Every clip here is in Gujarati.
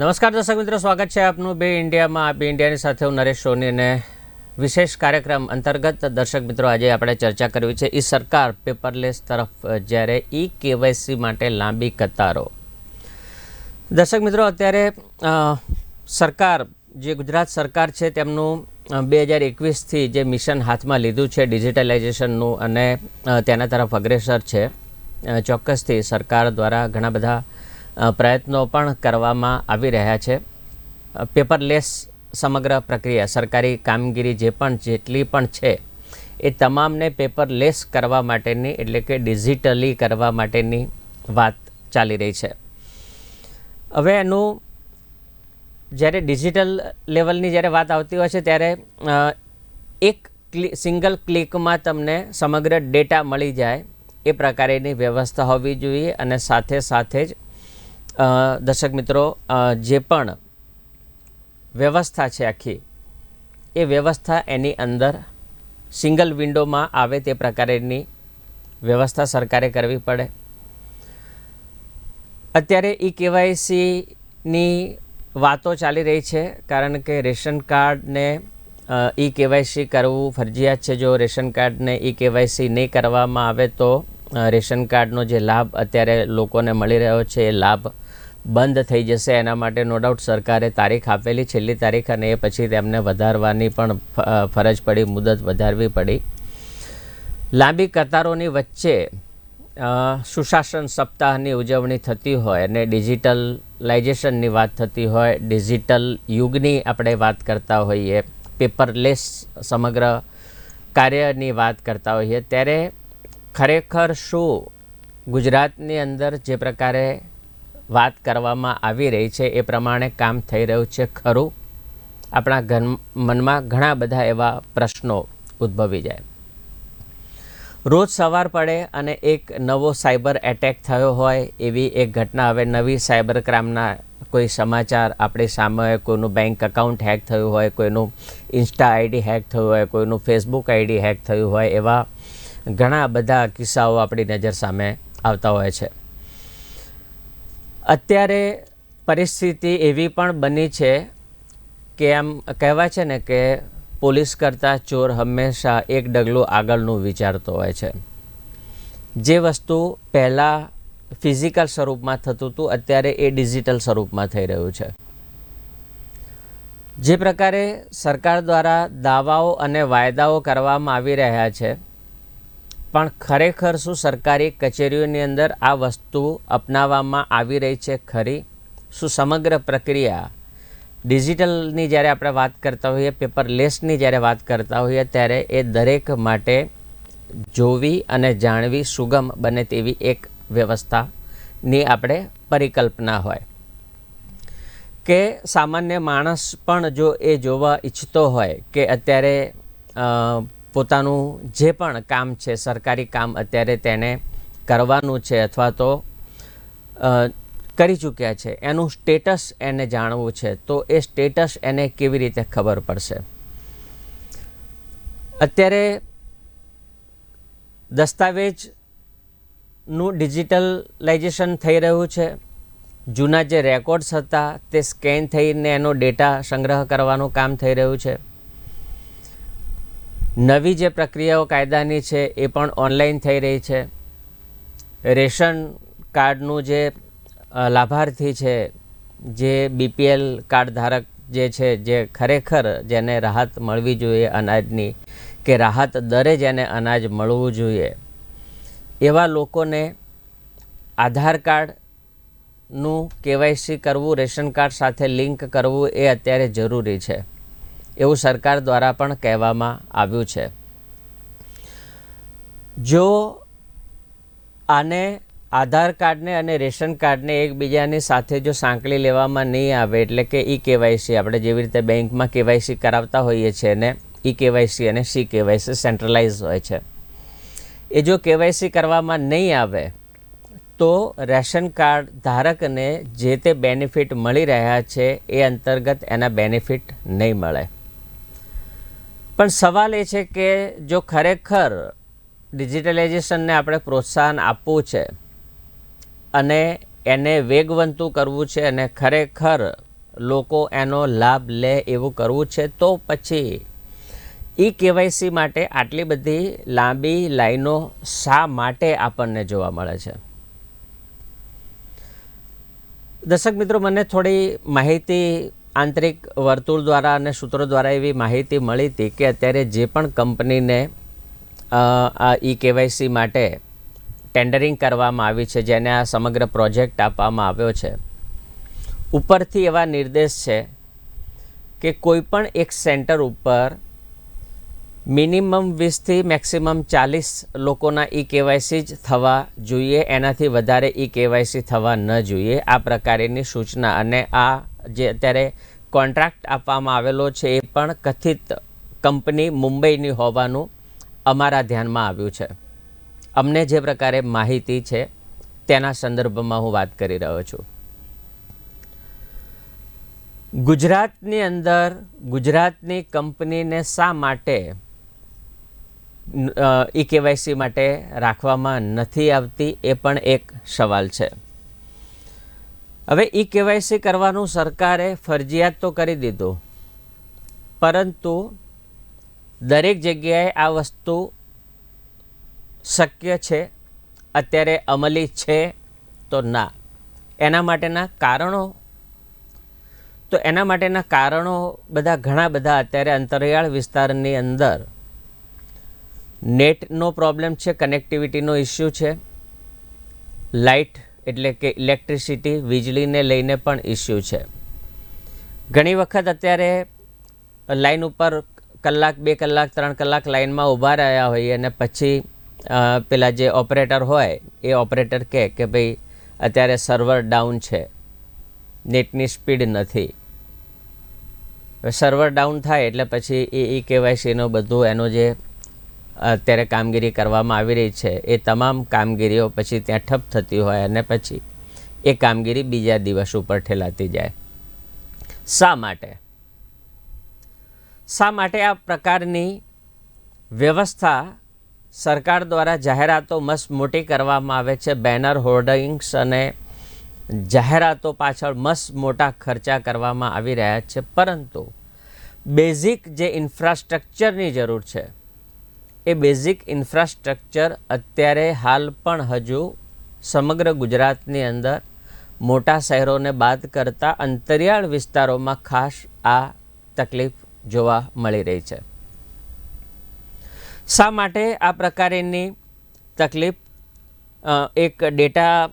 નમસ્કાર દર્શક મિત્રો, સ્વાગત છે આપનું બે ઇન્ડિયામાં આ બે ઇન્ડિયાની સાથે હું નરેશ સોની અને વિશેષ કાર્યક્રમ અંતર્ગત દર્શક મિત્રો, આજે આપણે ચર્ચા કરવી છે એ સરકાર પેપરલેસ તરફ જ્યારે ઈ કેવાયસી માટે લાંબી કતારો. દર્શક મિત્રો, અત્યારે સરકાર, જે ગુજરાત સરકાર છે તેમનું બે હજાર એકવીસથી જે મિશન હાથમાં લીધું છે, ડિજિટલાઇઝેશનનું અને તેના તરફ અગ્રેસર છે. ચોક્કસથી સરકાર દ્વારા ઘણા બધા પ્રયત્નો પણ કરવામાં આવી રહ્યા છે. પેપરલેસ સમગ્ર પ્રક્રિયા, સરકારી કામગીરી જે પણ જેટલી પણ છે, એ તમામને પેપરલેસ કરવા માટેની એટલે કે ડિજિટલી કરવા માટેની વાત ચાલી રહી છે. હવે એનું જ્યારે ડિજિટલ લેવલની જ્યારે વાત આવતી હોય છે, ત્યારે એક સિંગલ ક્લિકમાં તમને સમગ્ર ડેટા મળી જાય, એ પ્રકારેની વ્યવસ્થા હોવી જોઈએ અને સાથે સાથે જ દર્શક મિત્રો જે પણ વ્યવસ્થા છે આખી, એ વ્યવસ્થા એની અંદર સિંગલ વિન્ડોમાં આવે તે પ્રકારેની વ્યવસ્થા સરકારે કરવી પડે. અત્યારે ઈ કેવાયસીની વાતો ચાલી રહી છે, કારણ કે રેશન કાર્ડને ઈ કેવાયસી કરવું ફરજિયાત છે. જો રેશન કાર્ડને ઈ કેવાયસી નહીં કરવામાં આવે તો રેશન કાર્ડનો જે લાભ અત્યારે લોકોને મળી રહ્યો છે, એ લાભ બંધ થઈ જશે. એના માટે નો ડાઉટ સરકારે તારીખ આપેલી, છેલ્લી તારીખ અને એ પછી તેમને વધારવાની પણ ફરજ પડી, મુદત વધારવી પડી. લાંબી કતારોની વચ્ચે સુશાસન સપ્તાહની ઉજવણી થતી હોય અને ડિજિટલાઇઝેશનની વાત થતી હોય, ડિજિટલ યુગની આપણે વાત કરતા હોઈએ, પેપરલેસ સમગ્ર કાર્યની વાત કરતા હોઈએ, ત્યારે ખરેખર શું? ગુજરાતની અંદર જે પ્રકારે વાત કરવામાં આવી રહી છે, એ પ્રમાણે કામ થઈ રહ્યું છે ખરું. આપણા ઘન, મનમાં ઘણા બધા એવા પ્રશ્નો ઉદ્ભવી જાય. રોજ સવાર પડે અને એક નવો સાયબર એટેક થયો હોય, એવી એક ઘટના હવે નવી સાયબર ક્રાઇમના કોઈ સમાચાર આપણી સામે કોઈનું બેંક એકાઉન્ટ હેક થયું હોય, કોઈનું ઇન્સ્ટા આઈડી હેક થયું હોય, કોઈનું ફેસબુક આઈડી હેક થયું હોય, એવા ઘણા બધા કિસ્સાઓ આપણી નજર સામે આવતા હોય છે. અત્યારે પરિસ્થિતિ એવી પણ બની છે કે એમ કહેવાય છે ને કે પોલીસ કરતાં ચોર હંમેશા એક ડગલું આગળનું વિચારતો હોય છે. જે વસ્તુ પહેલાં ફિઝિકલ સ્વરૂપમાં થતું હતું, અત્યારે એ ડિજિટલ સ્વરૂપમાં થઈ રહ્યું છે. જે પ્રકારે સરકાર દ્વારા દાવાઓ અને વાયદાઓ કરવામાં આવી રહ્યા છે પણ ખરેખર શું સરકારી કચેરીઓની અંદર આ વસ્તુ અપનાવવામાં આવી રહી છે ખરી? શું સમગ્ર પ્રક્રિયા ડિજિટલની જ્યારે આપણે વાત કરતા હોઈએ, પેપરલેસની જ્યારે વાત કરતા હોઈએ, ત્યારે એ દરેક માટે જોવી અને જાણવી સુગમ બને તેવી એક વ્યવસ્થાની આપણે પરિકલ્પના હોય. કે સામાન્ય માણસ પણ જો એ જોવા ઈચ્છતો હોય કે અત્યારે પોતાનું જે પણ કામ છે, સરકારી કામ અત્યારે તેને કરવાનું છે અથવા તો કરી ચૂક્યા છે, એનું સ્ટેટસ એને જાણવું છે, તો એ સ્ટેટસ એને કેવી રીતે ખબર પડશે? અત્યારે દસ્તાવેજનું ડિજિટલાઇઝેશન થઈ રહ્યું છે. જૂના જે રેકોર્ડ્સ હતા, તે સ્કેન થઈને એનો ડેટા સંગ્રહ કરવાનું કામ થઈ રહ્યું છે. નવી જે પ્રક્રિયાઓ કાયદાની છે એ પણ ઓનલાઈન થઈ રહી છે. રેશન કાર્ડનું જે લાભાર્થી છે, જે બીપીએલ કાર્ડ ધારક જે છે, જે ખરેખર જેને રાહત મળવી જોઈએ અનાજની કે રાહત દરે જેને અનાજ મળવું જોઈએ, એવા લોકોને આધાર કાર્ડનું કેવાયસી કરવું, રેશન કાર્ડ સાથે લિંક કરવું એ અત્યારે જરૂરી છે. એવું સરકાર દ્વારા પણ કહેવામાં આવ્યું છે. જો આને આધાર કાર્ડને અને રેશન કાર્ડને એકબીજાની સાથે જો સાંકળી લેવામાં નહીં આવે, એટલે કે ઈ કેવાયસી આપણે જેવી રીતે બેંકમાં કેવાયસી કરાવતા હોઈએ છીએ ને, ઈ કેવાયસી અને સી કેવાયસી સેન્ટ્રલાઇઝ હોય છે. એ જો કેવાયસી કરવામાં નહીં આવે, તો રેશન કાર્ડ ધારકને જે તે બેનિફિટ મળી રહ્યા છે એ અંતર્ગત એના બેનિફિટ નહીં મળે. પણ સવાલ એ છે કે જો ખરેખર ડિજિટલાઇઝેશનને આપણે પ્રોત્સાહન આપવું છે અને એને વેગવંતું કરવું છે અને ખરેખર લોકો એનો લાભ લે એવું કરવું છે, તો પછી ઈ કેવાયસી માટે આટલી બધી લાંબી લાઈનો શા માટે આપણને જોવા મળે છે? દર્શક મિત્રો, મને થોડી માહિતી આંતરિક વર્તુળ દ્વારા અને સૂત્રો દ્વારા એવી માહિતી મળી હતી કે અત્યારે જે પણ કંપનીને ઈ કેવાયસી માટે ટેન્ડરિંગ કરવામાં આવી છે, જેને આ સમગ્ર પ્રોજેક્ટ આપવામાં આવ્યો છે. ઉપરથી એવા નિર્દેશ છે કે કોઈ પણ એક સેન્ટર ઉપર મિનિમમ વીસથી મેક્સિમમ ચાલીસ લોકોના ઈ કેવાયસી જ થવા જોઈએ. એનાથી વધારે ઈ કેવાયસી થવા ન જોઈએ. આ પ્રકારની સૂચના અને આ જે અત્યારે કોન્ટ્રાક્ટ આપવામાં આવેલો છે એ પણ કથિત કંપની મુંબઈની હોવાનું અમારા ધ્યાનમાં આવ્યું છે. અમને જે પ્રકારે માહિતી છે તેના સંદર્ભમાં હું વાત કરી રહ્યો છું. ગુજરાતની અંદર ગુજરાતની કંપનીને શા માટે ઈ કેવાયસી માટે રાખવામાં નથી આવતી એ પણ એક સવાલ છે. હવે ઈ કેવાયસી કરવાનું સરકારે ફરજિયાત તો કરી દીધું, પરંતુ દરેક જગ્યાએ આ વસ્તુ શક્ય છે, અત્યારે અમલી છે તો ના. એના માટેના કારણો? તો એના માટેના કારણો બધા ઘણા બધા અત્યારે અંતરિયાળ વિસ્તારની અંદર નેટનો પ્રોબ્લેમ છે, કનેક્ટિવિટીનો ઇસ્યુ છે, લાઇટ એટલે કે ઇલેક્ટ્રિસિટી, વીજળીને લઈને પણ ઇસ્યુ છે. ઘણી વખત અત્યારે લાઈન ઉપર કલાક, બે કલાક, ત્રણ કલાક લાઇનમાં ઊભા રહ્યા હોઈએ અને પછી પેલા જે ઓપરેટર હોય, એ ઓપરેટર કહે કે ભાઈ, અત્યારે સર્વર ડાઉન છે, નેટની સ્પીડ નથી. સર્વર ડાઉન થાય એટલે પછી એ, ઈ કેવાયસીનું બધું એનો જે અત્યારે કામગીરી કરવામાં આવી રહી છે. એ તમામ કામગીરીઓ પછી ત્યાં ઠપ થતી હોય અને પછી એ કામગીરી બીજા દિવસ ઉપર ઠેલાતી જાય. શા માટે? શા માટે આ પ્રકારની વ્યવસ્થા સરકાર દ્વારા જાહેરાતો મસ્ત મોટી કરવામાં આવે છે? બેનર હોર્ડિંગ્સ અને જાહેરાતો પાછળ મસ્ત મોટા ખર્ચા કરવામાં આવી રહ્યા છે. પરંતુ બેઝિક જે ઇન્ફ્રાસ્ટ્રક્ચરની જરૂર છે એ બેઝિક ઇન્ફ્રાસ્ટ્રક્ચર અત્યારે હાલ પણ હજુ સમગ્ર ગુજરાતની અંદર મોટા શહેરોને બાદ કરતાં અંતરિયાળ વિસ્તારોમાં ખાસ આ તકલીફ જોવા મળી રહી છે. શા માટે આ પ્રકારની તકલીફ? એક ડેટા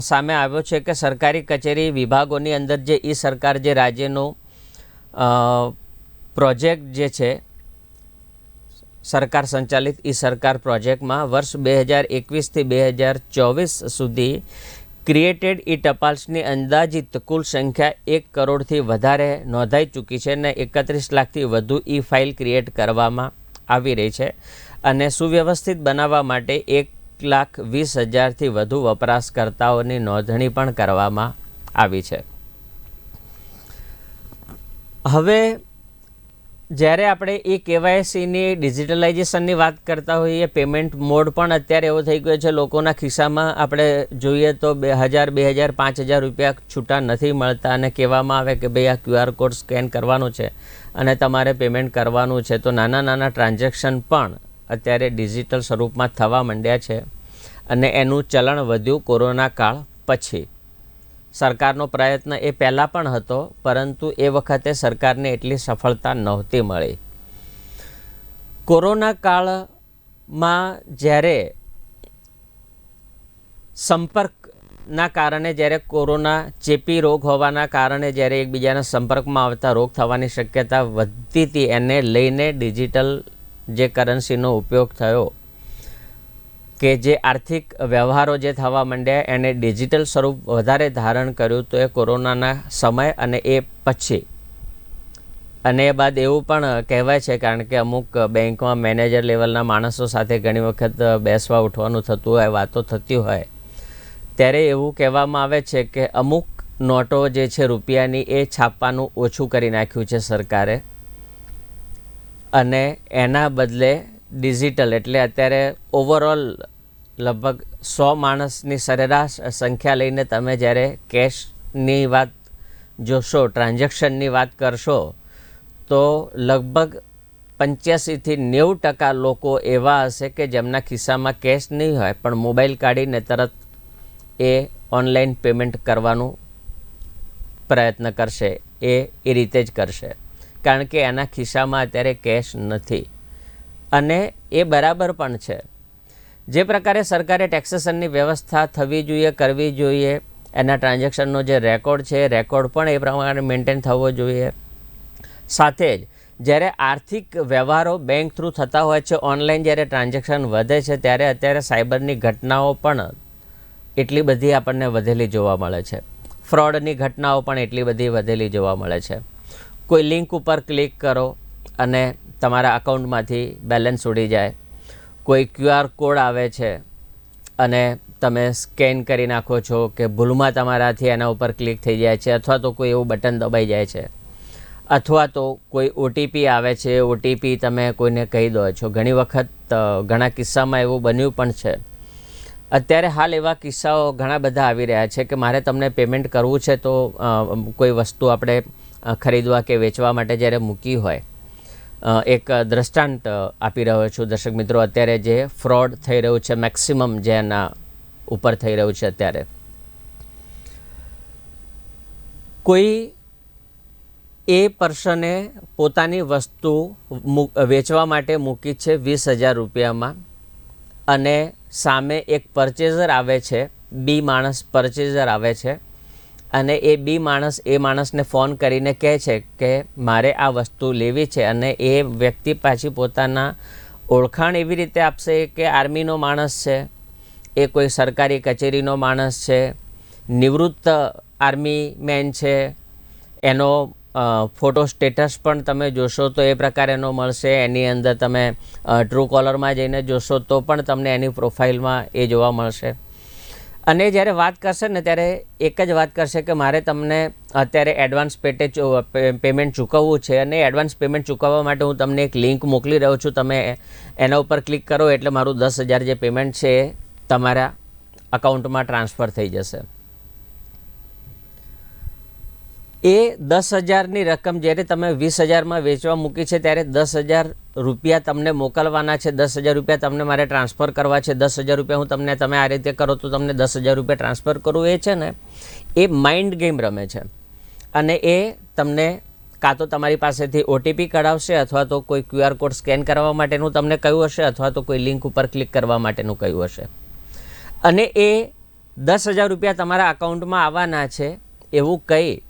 સામે આવ્યો છે કે સરકારી કચેરી વિભાગોની અંદર જે ઈ સરકાર જે રાજ્યનો પ્રોજેક્ટ જે છે સરકાર સંચાલિત ઈ સરકાર પ્રોજેક્ટમાં વર્ષ બે હજાર એકવીસથી બે હજાર ચોવીસ સુધી ક્રિએટેડ ઈ ટપાલ્સની અંદાજિત કુલ સંખ્યા એક કરોડથી વધારે નોંધાઈ ચૂકી છે અને એકત્રીસ લાખથી વધુ ઈ ફાઇલ ક્રિએટ કરવામાં આવી રહી છે અને સુવ્યવસ્થિત બનાવવા માટે એક લાખ વીસ હજારથી વધુ વપરાશકર્તાઓની નોંધણી પણ કરવામાં આવી છે. હવે જ્યારે આપણે એ કેવાયસીની ડિજિટલાઇઝેશનની વાત કરતા હોઈએ, પેમેન્ટ મોડ પણ અત્યારે એવો થઈ ગયો છે, લોકોના ખિસ્સામાં આપણે જોઈએ તો બે હજાર બે હજાર, પાંચ હજાર રૂપિયા છૂટા નથી મળતા અને કહેવામાં આવે કે ભાઈ આ ક્યુઆર કોડ સ્કેન કરવાનું છે અને તમારે પેમેન્ટ કરવાનું છે. તો નાના નાના ટ્રાન્ઝેક્શન પણ અત્યારે ડિજિટલ સ્વરૂપમાં થવા માંડ્યા છે અને એનું ચલણ વધ્યું કોરોના કાળ પછી. સરકારનો પ્રયત્ન એ પહેલાં પણ હતો, પરંતુ એ વખતે સરકારને એટલી સફળતા નહોતી મળી. કોરોના કાળમાં જ્યારે સંપર્કના કારણે જ્યારે કોરોના ચેપી રોગ હોવાના કારણે જ્યારે એકબીજાના સંપર્કમાં આવતા રોગ થવાની શક્યતા વધતી હતી, એને લઈને ડિજિટલ જે કરન્સીનો ઉપયોગ થયો કે જે આર્થિક વ્યવહારો જે થવા માંડ્યા એને ડિજિટલ સ્વરૂપ વધારે ધારણ કર્યું તો એ કોરોનાના સમય અને એ પછી. અને એ બાદ એવું પણ કહેવાય છે કારણ કે અમુક બેંકમાં મેનેજર લેવલના માણસો સાથે ઘણી વખત બેસવા ઉઠવાનું થતું હોય, વાતો થતી હોય. ત્યારે એવું કહેવામાં આવે છે કે અમુક નોટો જે છે રૂપિયાની એ છાપવાનું ઓછું કરી નાખ્યું છે સરકારે. અને એના બદલે ડિજિટલ એટલે અત્યારે ઓવરઓલ લગભગ સો માણસની સરેરાશ સંખ્યા લઈને તમે જ્યારે કેશની વાત જોશો ટ્રાન્ઝેક્શનની વાત કરશો, તો લગભગ પંચ્યાસીથી નેવું ટકા લોકો એવા હશે કે જેમના ખિસ્સામાં કેશ નહીં હોય, પણ મોબાઈલ કાઢીને તરત એ ઓનલાઈન પેમેન્ટ કરવાનું પ્રયત્ન કરશે. એ એ રીતે જ કરશે. કારણ કે એના ખિસ્સામાં અત્યારે કેશ નથી. અને એ બરાબર પણ છે. જે પ્રકારે સરકારે ટેક્સેશનની વ્યવસ્થા થવી જોઈએ, કરવી જોઈએ, એના ટ્રાન્ઝેક્શનનો જે રેકોર્ડ છે, રેકોર્ડ પણ એ પ્રમાણે મેન્ટેન થવો જોઈએ. સાથે જ, જ્યારે આર્થિક વ્યવહારો બેંક થ્રુ થતા હોય છે, ઓનલાઈન જ્યારે ટ્રાન્ઝેક્શન વધે છે, ત્યારે અત્યારે સાયબરની ઘટનાઓ પણ એટલી બધી આપણને વધેલી જોવા મળે છે. ફ્રોડની ઘટનાઓ પણ એટલી બધી વધેલી જોવા મળે છે. કોઈ લિંક ઉપર ક્લિક કરો અને તમારા અકાઉન્ટમાંથી બેલેન્સ ઉડી જાય. કોઈ ક્યુઆર કોડ આવે છે અને તમે સ્કેન કરી નાખો છો કે ભૂલમાં તમારાથી એના ઉપર ક્લિક થઈ જાય છે અથવા તો કોઈ એવું બટન દબાઈ જાય છે. અથવા તો કોઈ ઓટીપી આવે છે ઓટીપી તમે કોઈને કહી દો છો. ઘણી વખત ઘણા કિસ્સામાં એવું બન્યું પણ છે. અત્યારે હાલ એવા કિસ્સાઓ ઘણા બધા આવી રહ્યા છે કે મારે તમને પેમેન્ટ કરવું છે તો કોઈ વસ્તુ આપણે ખરીદવા કે વેચવા માટે જ્યારે મૂકી હોય એક દ્રષ્ટાંત આપી રહ્યો છું. દર્શક મિત્રો, અત્યારે જે ફ્રોડ થઈ રહ્યું છે, મેક્સિમમ જે એના ઉપર થઈ રહ્યું છે અત્યારે. કોઈ એ પર્સને પોતાની વસ્તુ વેચવા માટે મૂકી છે વીસ હજાર રૂપિયામાં અને સામે એક પરચેઝર આવે છે, બી માણસ પરચેઝર આવે છે અને એ બી માણસ, એ માણસને ફોન કરીને કહે છે કે મારે આ વસ્તુ લેવી છે અને એ વ્યક્તિ પાછી પોતાના ઓળખાણ એવી રીતે આપશે કે આર્મીનો માણસ છે, એ કોઈ સરકારી કચેરીનો માણસ છે, નિવૃત્ત આર્મી મેન છે, એનો ફોટો સ્ટેટસ પણ તમે જોશો તો એ પ્રકારેનો મળશે, એની અંદર તમે ટ્રુ કોલરમાં જઈને જોશો તો પણ તમને એની પ્રોફાઇલમાં એ જોવા મળશે. અને જ્યારે વાત કરશે ને ત્યારે એક જ વાત કરશે કે મારે તમને અત્યારે એડવાન્સ પેટે પેમેન્ટ ચૂકવવું છે અને એડવાન્સ પેમેન્ટ ચૂકવવા માટે હું તમને એક લિંક મોકલી રહ્યો છું. તમે એના ઉપર ક્લિક કરો એટલે મારું દસ હજાર જે પેમેન્ટ છે એ તમારા અકાઉન્ટમાં ટ્રાન્સફર થઈ જશે. એ દસ હજારની રકમ જ્યારે તમે વીસ હજારમાં વેચવા મૂકી છે, ત્યારે દસ હજાર રૂપિયા તમને મોકલવાના છે, દસ હજાર રૂપિયા તમને મારે ટ્રાન્સફર કરવા છે, દસ હજાર રૂપિયા હું તમને, તમે આ રીતે કરો તો તમને દસ હજાર રૂપિયા ટ્રાન્સફર કરું. એ છે ને, એ માઇન્ડ ગેમ રમે છે. અને એ તમને કાં તો તમારી પાસેથી ઓટીપી કઢાવશે અથવા તો કોઈ ક્યુઆર કોડ સ્કેન કરવા માટેનું તમને કહ્યું હશે અથવા તો કોઈ લિંક ઉપર ક્લિક કરવા માટેનું કહ્યું હશે. અને એ દસ હજાર રૂપિયા તમારા અકાઉન્ટમાં આવવાના છે, એવું કહી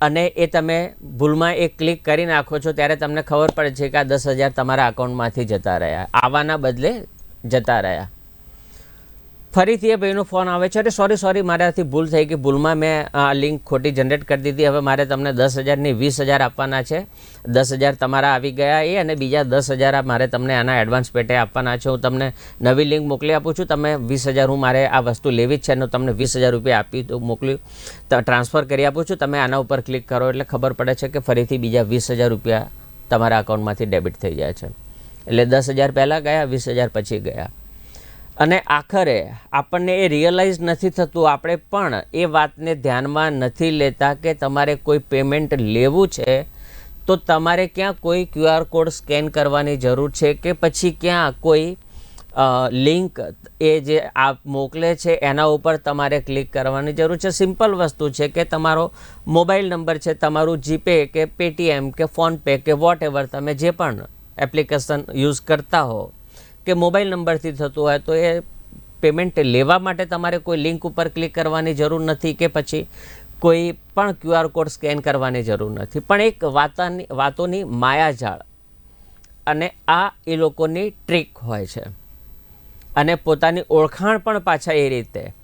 અને એ તમે ભૂલમાં એ ક્લિક કરી નાખો છો, ત્યારે તમને ખબર પડે છે કે આ દસ હજાર તમારા અકાઉન્ટમાંથી જતા રહ્યા. આવવાના બદલે જતા રહ્યા. ફરીથી એ ભાઈનો ફોન આવે છે અરે સોરી સોરી મારાથી ભૂલ થઈ ગઈ. ભૂલમાં મેં આ લિંક ખોટી જનરેટ કરી દીધી. હવે મારે તમને દસ હજારની વીસ હજાર આપવાના છે. દસ હજાર તમારા આવી ગયા એ અને બીજા દસ હજાર મારે તમને આના એડવાન્સ પેટે આપવાના છે. હું તમને નવી લિંક મોકલી આપું છું. તમે વીસ હજાર હું મારે આ વસ્તુ લેવી જ છે અને તમને વીસ હજાર રૂપિયા આપી તો મોકલ્યું તો ટ્રાન્સફર કરી આપું છું. તમે આના ઉપર ક્લિક કરો એટલે ખબર પડે છે કે ફરીથી બીજા વીસ હજાર રૂપિયા તમારા અકાઉન્ટમાંથી ડેબિટ થઈ જાય છે. એટલે દસ હજાર પહેલાં ગયા, વીસ હજાર પછી ગયા. અને આખરે આપણને એ રિયલાઇઝ નથી થતું, આપણે પણ એ વાતને ધ્યાનમાં નથી લેતા કે તમારે કોઈ પેમેન્ટ લેવું છે, તો તમારે ક્યાં કોઈ ક્યુઆર કોડ સ્કેન કરવાની જરૂર છે કે પછી ક્યાં કોઈ લિંક એ જે આપ મોકલે છે એના ઉપર તમારે ક્લિક કરવાની જરૂર છે. સિમ્પલ વસ્તુ છે કે તમારો મોબાઈલ નંબર છે, તમારું જીપે કે પેટીએમ કે ફોનપે કે વોટ તમે જે પણ એપ્લિકેશન યુઝ કરતા હો કે મોબાઈલ નંબરથી થતું હોય તો એ પેમેન્ટ લેવા માટે તમારે કોઈ લિંક ઉપર ક્લિક કરવાની જરૂર નથી કે પછી કોઈ પણ ક્યુઆર કોડ સ્કેન કરવાની જરૂર નથી. પણ એક વાતાની, વાતોની માયાજાળ અને આ એ લોકોની ટ્રીક હોય છે. અને પોતાની ઓળખાણ પણ પાછા એ રીતે,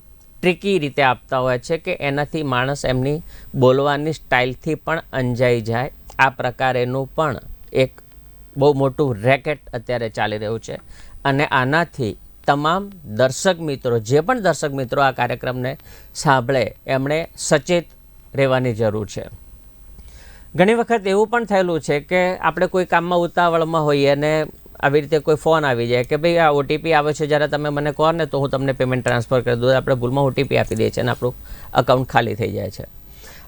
ટ્રીકી રીતે આપતા હોય છે કે એનાથી માણસ એમની બોલવાની સ્ટાઇલથી પણ અંજાઈ જાય. આ પ્રકારેનું પણ એક બહુ મોટું રેકેટ અત્યારે ચાલી રહ્યું છે. અને આનાથી તમામ દર્શક મિત્રો, જે પણ દર્શક મિત્રો આ કાર્યક્રમને સાંભળે, એમણે સચેત રહેવાની જરૂર છે. ઘણી વખત એવું પણ થયેલું છે કે આપણે કોઈ કામમાં ઉતાવળમાં હોઈએ અને આવી રીતે કોઈ ફોન આવી જાય કે ભાઈ આ ઓટીપી આવે છે, જ્યારે તમે મને કહો ને તો હું તમને પેમેન્ટ ટ્રાન્સફર કરી દઉં. આપણે ભૂલમાં ઓટીપી આપી દઈએ છીએ અને આપણું અકાઉન્ટ ખાલી થઈ જાય છે.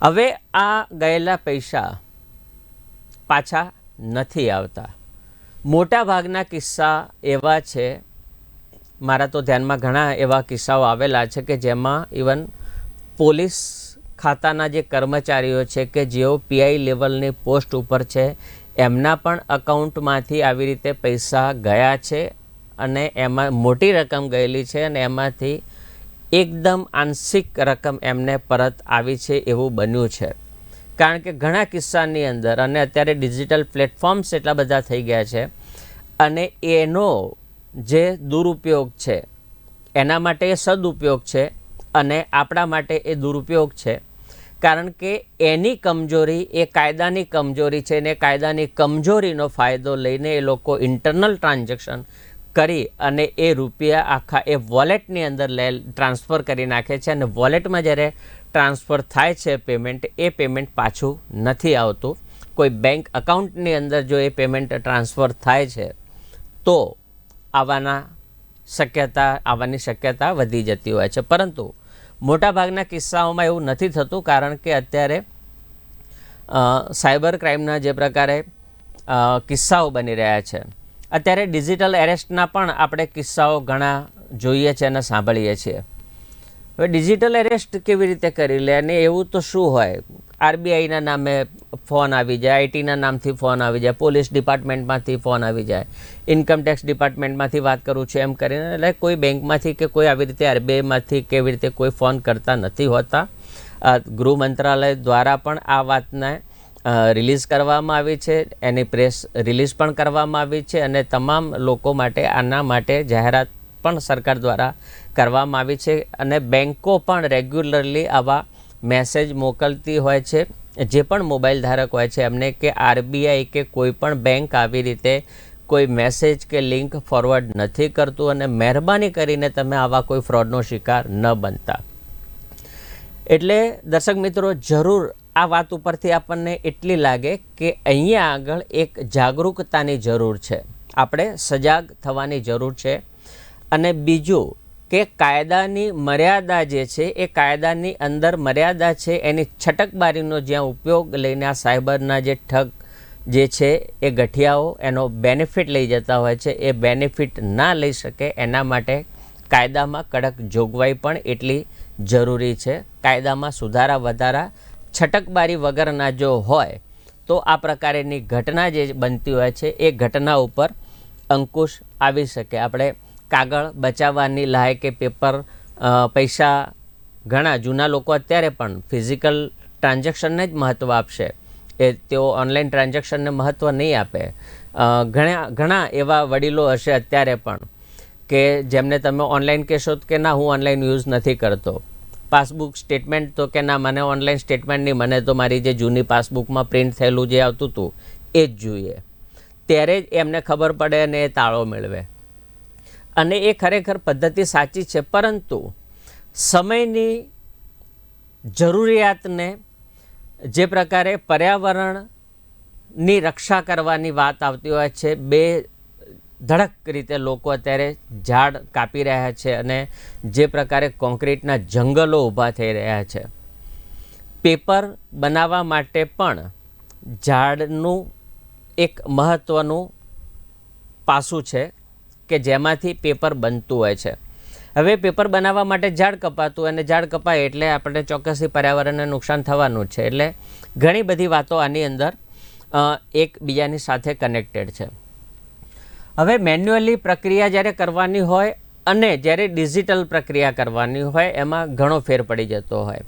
હવે આ ગયેલા પૈસા પાછા નથી આવતા. મોટા ભાગના કિસ્સા એવા છે, મારા તો ધ્યાનમાં ઘણા એવા કિસ્સાઓ આવેલા છે કે જેમાં ઇવન પોલીસ ખાતાના જે કર્મચારીઓ છે કે જેઓ પીઆઈ લેવલની પોસ્ટ ઉપર છે, એમના પણ અકાઉન્ટમાંથી આવી રીતે પૈસા ગયા છે અને એમાં મોટી રકમ ગયેલી છે અને એમાંથી એકદમ આંશિક રકમ એમને પરત આવી છે એવું બન્યું છે. કારણ કે ઘણા કિસ્સાની અંદર અને અત્યારે ડિજિટલ પ્લેટફોર્મ્સ એટલા બધા થઈ ગયા છે અને એનો જે દુરુપયોગ છે, એના માટે એ સદુપયોગ છે અને આપણા માટે એ દુરુપયોગ છે. કારણ કે એની કમજોરી એ કાયદાની કમજોરી છે ને કાયદાની કમજોરીનો ફાયદો લઈને એ લોકો ઇન્ટરનલ ટ્રાન્ઝેક્શન કરી અને એ રૂપિયા આખા એ વોલેટની અંદર લે ટ્રાન્સફર કરી નાખે છે અને વોલેટમાં જ્યારે ટ્રાન્સફર થાય છે પેમેન્ટ એ પેમેન્ટ પાછું નથી આવતું. કોઈ બેંક અકાઉન્ટની અંદર જો એ પેમેન્ટ ટ્રાન્સફર થાય છે તો આવવાના શક્યતા, આવવાની શક્યતા વધી જતી હોય છે. પરંતુ મોટાભાગના કિસ્સાઓમાં એવું નથી થતું, કારણ કે અત્યારે સાયબર ક્રાઇમના જે પ્રકારે કિસ્સાઓ બની રહ્યા છે. અત્યારે ડિજિટલ એરેસ્ટના પણ આપણે કિસ્સાઓ ઘણા જોઈએ છે અને સાંભળીએ છીએ. હવે ડિજિટલ એરેસ્ટ કેવી રીતે કરી લે અને એવું તો શું હોય? આરબીઆઈના નામે ફોન આવી જાય, આઈટીના નામથી ફોન આવી જાય, પોલીસ ડિપાર્ટમેન્ટમાંથી ફોન આવી જાય ઇન્કમટેક્સ ડિપાર્ટમેન્ટમાંથી વાત કરું છું એમ કરીને, એટલે કોઈ બેંકમાંથી કે કોઈ આવી રીતે આરબીઆઈમાંથી કેવી રીતે કોઈ ફોન કરતા નથી હોતા. ગૃહ મંત્રાલય દ્વારા પણ આ વાતને રિલીઝ કરવામાં આવી છે, એની પ્રેસ રિલીઝ પણ કરવામાં આવી છે અને તમામ લોકો માટે આના માટે જાહેરાત પણ સરકાર દ્વારા કરવામાં આવી છે અને બેન્કો પણ રેગ્યુલરલી આવા મેસેજ મોકલતી હોય છે, જે પણ મોબાઈલ ધારક હોય છે, એમને કે આરબીઆઈ કે કોઈ પણ બેંક આવી રીતે કોઈ મેસેજ કે લિંક ફોરવર્ડ નથી કરતું અને મહેરબાની કરીને તમે આવા કોઈ ફ્રોડનો શિકાર ન બનતા. એટલે દર્શક મિત્રો, જરૂર આ વાત ઉપરથી આપણને એટલી લાગે કે અહીંયા આગળ એક જાગૃતતાની જરૂર છે. આપણે સજાગ થવાની જરૂર છે. અને બીજું કે કાયદાની મર્યાદા જે છે, એ કાયદાની અંદર મર્યાદા છે, એની છટકબારીનો જ્યાં ઉપયોગ લઈને આ સાયબરના જે ઠગ જે છે, એ ગઠિયાઓ એનો બેનિફિટ લઈ જતા હોય છે, એ બેનિફિટ ના લઈ શકે એના માટે કાયદામાં કડક જોગવાઈ પણ એટલી જરૂરી છે. કાયદામાં સુધારા વધારા, છટકબારી વગરના જો હોય, તો આ પ્રકારેની ઘટના જે બનતી હોય છે, એ ઘટના ઉપર અંકુશ આવી શકે. આપણે કાગળ બચાવવાની લાય કે પેપર પૈસા ઘણા. જૂના લોકો અત્યારે પણ ફિઝિકલ ટ્રાન્ઝેક્શનને જ મહત્ત્વ આપશે. એ તેઓ ઓનલાઈન ટ્રાન્ઝેક્શનને મહત્ત્વ નહીં આપે. ઘણા ઘણા એવા વડીલો હશે અત્યારે પણ કે જેમને તમે ઓનલાઈન કહેશો કે ના, હું ઓનલાઈન યુઝ નથી કરતો. પાસબુક સ્ટેટમેન્ટ તો કે ના, મને ઓનલાઈન સ્ટેટમેન્ટ નહીં, મને તો મારી જે જૂની પાસબુકમાં પ્રિન્ટ થયેલું જે આવતું હતું, એ જ જોઈએ. ત્યારે જ એમને ખબર પડે અને એ તાળો મેળવે. અને એ ખરેખર પદ્ધતિ સાચી છે, પરંતુ સમયની જરૂરિયાતને જે પ્રકારે પર્યાવરણની રક્ષા કરવાની વાત આવતી હોય છે, બે ધડક રીતે લોકો અત્યારે ઝાડ કાપી રહ્યા છે અને જે પ્રકારે કોન્ક્રીટના જંગલો ઊભા થઈ રહ્યા છે. પેપર બનાવવા માટે પણ ઝાડનું એક મહત્ત્વનું પાસું છે. કે જેમાંથી પેપર બનતું હોય છે. હવે પેપર બનાવવા માટે ઝાડ કપાતું અને ઝાડ કપાય એટલે આપણે ચોક્કસથી પર્યાવરણને નુકસાન થવાનું છે. એટલે ઘણી બધી વાતો આની અંદર એકબીજાની સાથે કનેક્ટેડ છે. હવે મેન્યુઅલી પ્રક્રિયા જ્યારે કરવાની હોય અને જ્યારે ડિજિટલ પ્રક્રિયા કરવાની હોય, એમાં ઘણો ફેર પડી જતો હોય.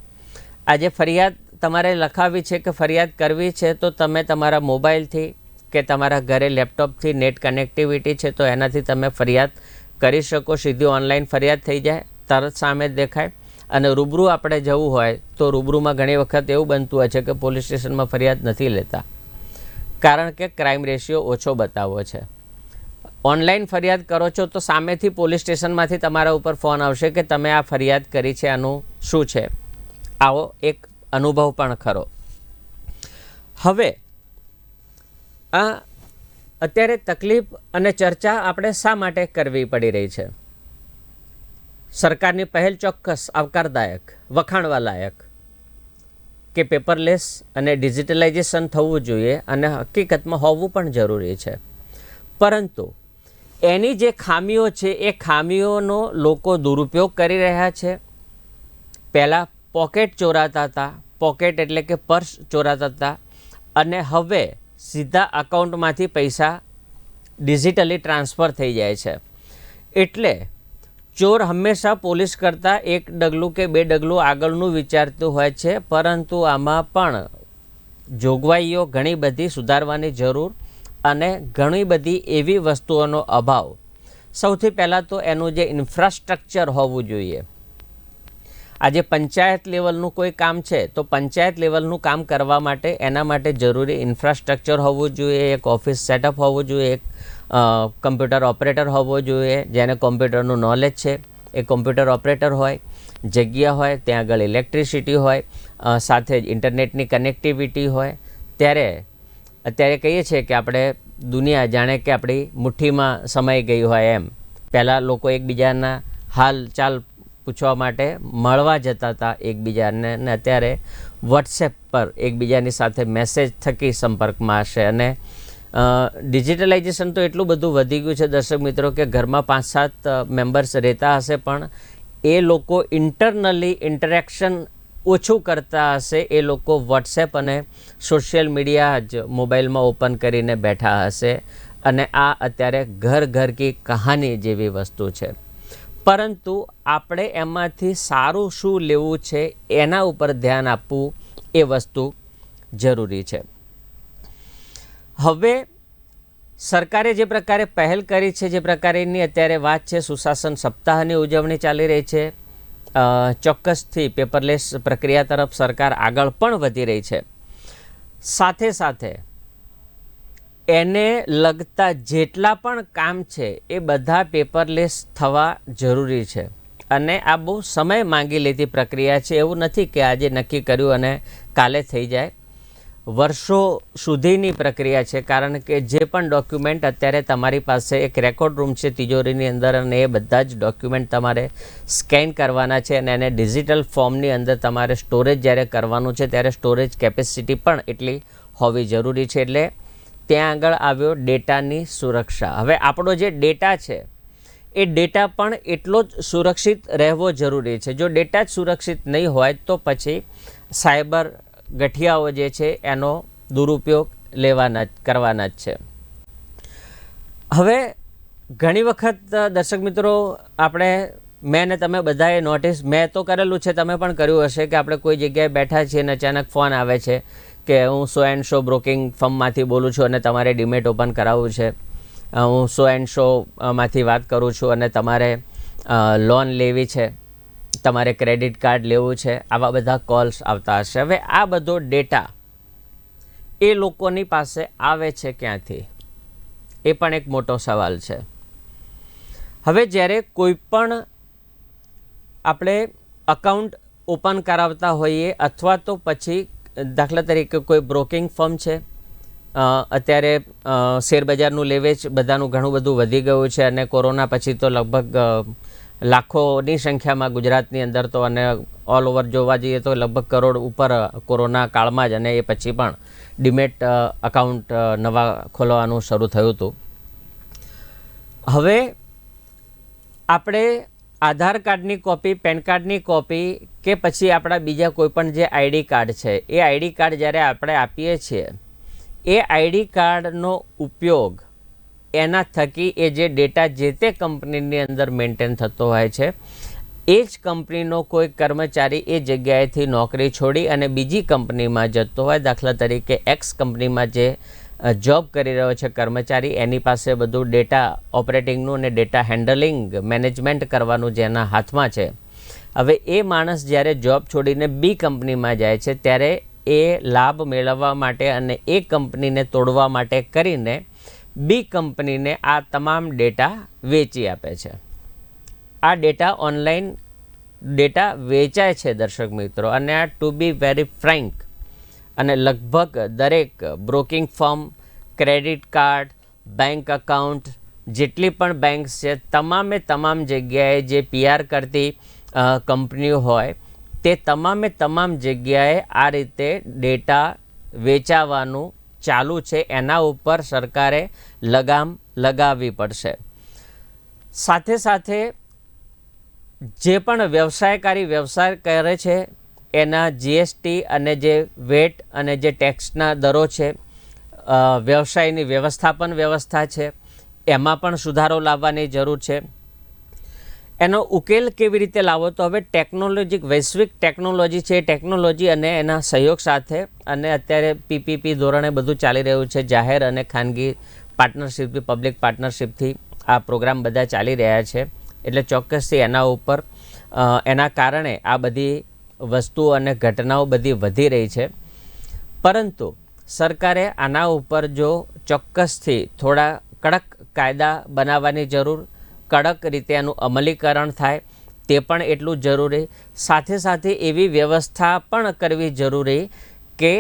આજે ફરિયાદ તમારે લખાવી છે કે ફરિયાદ કરવી છે, તો તમે તમારા મોબાઈલથી કે તમારા ઘરે લેપટોપથી નેટ કનેક્ટિવિટી છે, તો એનાથી તમે ફરિયાદ કરી શકો, સીધી ઓનલાઈન ફરિયાદ થઈ જાય, તરત સામે દેખાય. અને રૂબરૂ આપણે જવું હોય, તો રૂબરૂમાં ઘણી વખત એવું બનતું હોય છે કે પોલીસ સ્ટેશનમાં ફરિયાદ નથી લેતા. કારણ કે ક્રાઇમ રેશિયો ઓછો બતાવો છે. ઓનલાઈન ફરિયાદ કરો છો, તો સામેથી પોલીસ સ્ટેશનમાંથી તમારા ઉપર ફોન આવશે કે તમે આ ફરિયાદ કરી છે, આનું શું છે? આવો એક અનુભવ પણ ખરો. હવે આ અત્યારે તકલીફ અને ચર્ચા આપણે શા માટે કરવી પડી રહી છે? સરકારની પહેલ ચોક્કસ આવકારદાયક વખાણવા લાયક કે પેપરલેસ અને ડિજિટલાઇઝેશન થવું જોઈએ અને હકીકતમાં હોવું પણ જરૂરી છે. પરંતુ એની જે ખામીઓ છે, એ ખામીઓનો લોકો દુરુપયોગ કરી રહ્યા છે. પહેલાં પોકેટ ચોરાતા હતા, પોકેટ એટલે કે પર્સ ચોરાતા હતા અને હવે સીધા અકાઉન્ટમાંથી પૈસા ડિજિટલી ટ્રાન્સફર થઈ જાય છે. એટલે ચોર હંમેશા પોલીસ કરતાં એક ડગલું કે બે ડગલું આગળનું વિચારતું હોય છે, પરંતુ આમાં પણ જોગવાઈઓ ઘણી બધી સુધારવાની જરૂર અને ઘણી બધી એવી વસ્તુઓનો અભાવ. સૌથી પહેલાં તો એનું જે ઇન્ફ્રાસ્ટ્રક્ચર હોવું જોઈએ. આજે પંચાયત લેવલનું કોઈ કામ છે, તો પંચાયત લેવલનું કામ કરવા માટે એના માટે જરૂરી ઇન્ફ્રાસ્ટ્રક્ચર હોવું જોઈએ, એક ઓફિસ સેટઅપ હોવું જોઈએ, એક કમ્પ્યુટર ઓપરેટર હોવો જોઈએ, જેને કોમ્પ્યુટરનું નોલેજ છે, એ કોમ્પ્યુટર ઓપરેટર હોય, જગ્યા હોય, ત્યાં આગળ ઇલેક્ટ્રિસિટી હોય સાથે જ ઇન્ટરનેટની કનેક્ટિવિટી હોય, ત્યારે, અત્યારે કહીએ છીએ કે આપણે દુનિયા જાણે કે આપણી મુઠ્ઠીમાં સમાઈ ગઈ હોય એમ. પહેલાં લોકો એકબીજાના હાલ ચાલ પૂછવા માટે મળવા જતા હતા એકબીજાને ને અત્યારે વોટ્સએપ પર એકબીજાની સાથે મેસેજ થકી સંપર્કમાં હશે અને ડિજિટલાઇઝેશન તો એટલું બધું વધી ગયું છે દર્શક મિત્રો કે ઘરમાં પાંચ સાત મેમ્બર્સ રહેતા હશે પણ એ લોકો ઇન્ટરનલી ઇન્ટરેક્શન ઓછું કરતા હશે, એ લોકો વોટ્સએપ અને સોશિયલ મીડિયા જ મોબાઈલમાં ઓપન કરીને બેઠા હશે અને આ અત્યારે ઘર ઘર કી કહાની જેવી વસ્તુ છે. પરંતુ આપણે એમાંથી સારું શું લેવું છે એના ઉપર ધ્યાન આપવું એ વસ્તુ જરૂરી છે. હવે સરકારે જે પ્રકારે પહેલ કરી છે, જે પ્રકારેની અત્યારે વાત છે, સુશાસન સપ્તાહની ઉજવણી ચાલી રહી છે ચોક્કસથી પેપરલેસ પ્રક્રિયા તરફ સરકાર આગળ પણ વધી રહી છે. સાથે સાથે એને લગતા જેટલા પણ કામ છે, એ બધા પેપરલેસ થવા જરૂરી છે. અને આ બહુ સમય માંગી લેતી પ્રક્રિયા છે. એવું નથી કે આજે નક્કી કર્યું અને કાલે થઈ જાય. વર્ષો સુધીની પ્રક્રિયા છે, કારણ કે જે પણ ડોક્યુમેન્ટ અત્યારે તમારી પાસે, એક રેકોર્ડ રૂમ છે તિજોરીની અંદર અને એ બધા જ ડોક્યુમેન્ટ તમારે સ્કેન કરવાના છે અને એને ડિજિટલ ફોર્મની અંદર તમારે સ્ટોરેજ જ્યારે કરવાનું છે, ત્યારે સ્ટોરેજ કેપેસિટી પણ એટલી હોવી જરૂરી છે. એટલે ત્યાં આગળ આવ્યો ડેટાની સુરક્ષા. હવે આપણો જે ડેટા છે, એ ડેટા પણ એટલો જ સુરક્ષિત રહેવો જરૂરી છે. જો ડેટા જ સુરક્ષિત નહીં હોય તો પછી સાયબર ગઠિયાઓ જે છે, એનો દુરુપયોગ લેવાના કરવાના જ છે. હવે ઘણી વખત, દર્શક મિત્રો, આપણે મેં ને તમે બધાએ નોટિસ મેં તો કરેલું છે, તમે પણ કર્યું હશે કે આપણે કોઈ જગ્યાએ બેઠા છીએ અને અચાનક ફોન આવે છે. કે હું સો એન્ડ શો બ્રોકિંગ ફર્મમાંથી બોલું છું અને તમારે ડીમેટ ઓપન કરાવવું છે. હું સો એન્ડ શો માંથી વાત કરું છું અને તમારે લોન લેવી છે. તમારે ક્રેડિટ કાર્ડ લેવું છે. આવા બધા કોલ્સ આવતા હશે. હવે આ બધો ડેટા એ લોકોની પાસે આવે છે ક્યાંથી? એ પણ એક મોટો સવાલ છે. હવે જ્યારે કોઈ પણ આપણે અકાઉન્ટ ઓપન કરાવતા હોઈએ અથવા તો પછી દાખલા તરીકે કોઈ બ્રોકિંગ ફર્મ છે અત્યારે શેરબજારનું લેવેચ બધાનું ઘણું બધું વધી ગયું છે અને કોરોના પછી તો લગભગ લાખોની સંખ્યામાં ગુજરાતની અંદર તો અને ઓલ ઓવર જોવા જઈએ તો લગભગ કરોડ ઉપર કોરોના કાળમાં જ અને એ પછી પણ ડિમેટ અકાઉન્ટ નવા ખોલવાનું શરૂ થયું હતું. હવે, આપણે આધાર કાર્ડની કોપી, પેન કાર્ડની કોપી કે પછી આપણા બીજા કોઈપણ જે આઈડી કાર્ડ છે, એ આઈડી કાર્ડ જ્યારે આપણે આપીએ છીએ, એ આઈડી કાર્ડનો ઉપયોગ એના થકી એ જે ડેટા જે તે કંપનીની અંદર મેન્ટેન થતો હોય છે, એ જ કંપનીનો કોઈ કર્મચારી એ જગ્યાએથી નોકરી છોડી અને બીજી કંપનીમાં જતો હોય, દાખલા તરીકે એક્સ કંપનીમાં જે જોબ કરી રહ્યો છે કર્મચારી. એની પાસે બધું ડેટા ઓપરેટિંગનું અને ડેટા હેન્ડલિંગ મેનેજમેન્ટ કરવાનું જેના હાથમાં છે. હવે એ માણસ જ્યારે જોબ છોડીને બી કંપનીમાં જાય છે, ત્યારે એ લાભ મેળવવા માટે અને એ કંપનીને તોડવા માટે કરીને બી કંપનીને આ તમામ ડેટા વેચી આપે છે. આ ડેટા ઓનલાઈન ડેટા વેચાય છે દર્શક મિત્રો. અને આ ટુ બી વેરી ફ્રેન્ક અને લગભગ દરેક broking firm, credit card, bank account જેટલી પણ બેંક્સ છે, તમામે તમામ જગ્યાએ જે પીઆર કરતી કંપનીઓ હોય, તે તમામે તમામ જગ્યાએ આ રીતે ડેટા વેચાવાનું ચાલુ છે. એના ઉપર સરકારે લગામ લગાવવી પડશે. સાથે સાથે જે પણ વ્યવસાયકારી વ્યવસાય કરે છે એના જીએસટી અને જે વેટ અને જે ટેક્સના દરો છે વ્યવસાયની વ્યવસ્થાપન વ્યવસ્થા છે, એમાં પણ સુધારો લાવવાની જરૂર છે. એનો ઉકેલ કેવી રીતે લાવો? તો હવે ટેકનોલોજી વૈશ્વિક ટેકનોલોજી છે ટેકનોલોજી અને એના સહયોગ સાથે અને અત્યારે પીપીપી ધોરણે બધું ચાલી રહ્યું છે, જાહેર અને ખાનગી પાર્ટનરશિપથી પબ્લિક પાર્ટનરશિપથી આ પ્રોગ્રામ બધા ચાલી રહ્યા છે. એટલે ચોક્કસથી એના ઉપર એના કારણે આ બધી વસ્તુઓ અને ઘટનાઓ બધી વધી રહી છે. પરંતુ સરકારે આના ઉપર જો ચોક્કસથી થોડા કડક કાયદા બનાવવાની જરૂર, કડક રીતે એનું અમલીકરણ થાય, તે પણ એટલું જરૂરી. સાથે સાથે એવી વ્યવસ્થા પણ કરવી જરૂરી કે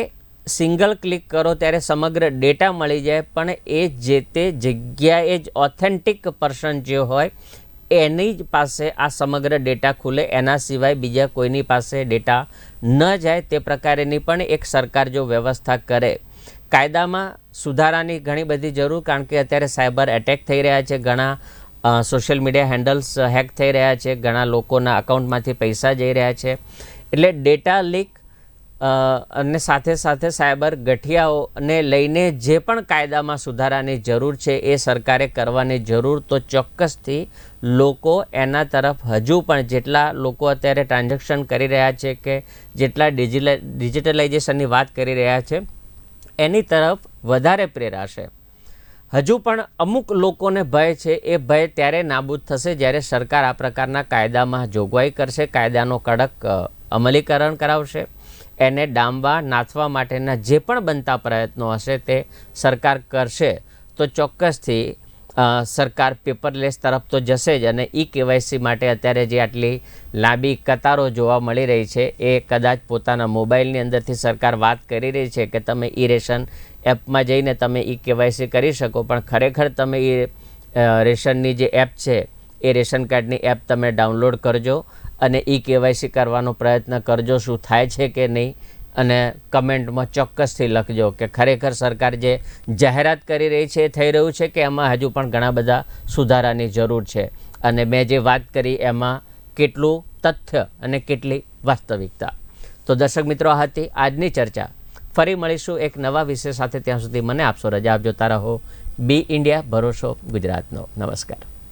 સિંગલ ક્લિક કરો ત્યારે સમગ્ર ડેટા મળી જાય, પણ એ જે તે જગ્યાએ જ ઓથેન્ટિક પર્સન જે હોય એની જ પાસે આ સમગ્ર ડેટા ખુલે, એના સિવાય બીજા કોઈની પાસે ડેટા ન જાય તે પ્રકારેની પણ એક સરકાર જો વ્યવસ્થા કરે. કાયદામાં સુધારાની ઘણી બધી જરૂર, કારણ કે અત્યારે સાયબર એટેક થઈ રહ્યા છે, ઘણા સોશિયલ મીડિયા હેન્ડલ્સ હેક થઈ રહ્યા છે, ઘણા લોકોના અકાઉન્ટમાંથી પૈસા જઈ રહ્યા છે. એટલે ડેટા લીક અને સાથે સાથે સાયબર ગઠિયાઓને લઈને જે પણ કાયદામાં સુધારાની જરૂર છે એ સરકારે કરવાની જરૂર તો ચોક્કસથી લોકો એના તરફ હજુ પણ જેટલા લોકો અત્યારે ટ્રાન્ઝેક્શન કરી રહ્યા છે કે જેટલા ડિજિટલ ડિજિટલાઇઝેશનની વાત કરી રહ્યા છે, એની તરફ વધારે પ્રેરાશે હજુ પણ અમુક લોકોને ભય છે, એ ભય ત્યારે નાબૂદ થશે જ્યારે સરકાર આ પ્રકારના કાયદામાં જોગવાઈ કરશે, કાયદાનો કડક અમલીકરણ કરાવશે. એને ડામવા, નાથવા માટેના જે પણ બનતા પ્રયત્નો હશે તે સરકાર કરશે. તો ચોક્કસથી સરકાર પેપરલેસ તરફ તો જશે જ અને ઈ કેવાયસી માટે અત્યારે જે આટલી લાંબી કતારો જોવા મળી રહી છે, એ કદાચ પોતાના મોબાઈલની અંદરથી સરકાર વાત કરી રહી છે કે તમે ઈ રેશન એપમાં જઈને તમે ઈ કેવાયસી કરી શકો, પણ ખરેખર તમે એ રેશનની જે એપ છે, એ રેશન કાર્ડની એપ તમે ડાઉનલોડ કરજો અને ઈ કેવાયસી કરવાનો પ્રયત્ન કરજો શું થાય છે કે નહીં અને કમેન્ટમાં ચોક્કસથી લખજો કે ખરેખર સરકાર જે જાહેરાત કરી રહી છે, એ થઈ રહ્યું છે કે એમાં હજુ પણ ઘણા બધા સુધારાની જરૂર છે? અને મેં જે વાત કરી એમાં કેટલું તથ્ય અને કેટલી વાસ્તવિકતા? તો દર્શક મિત્રો, આ હતી આજની ચર્ચા. ફરી મળીશું એક નવા વિષય સાથે ત્યાં સુધી મને આપશો રજા. આપજો તારા હો બી ઇન્ડિયા, ભરોસો ગુજરાતનો. નમસ્કાર.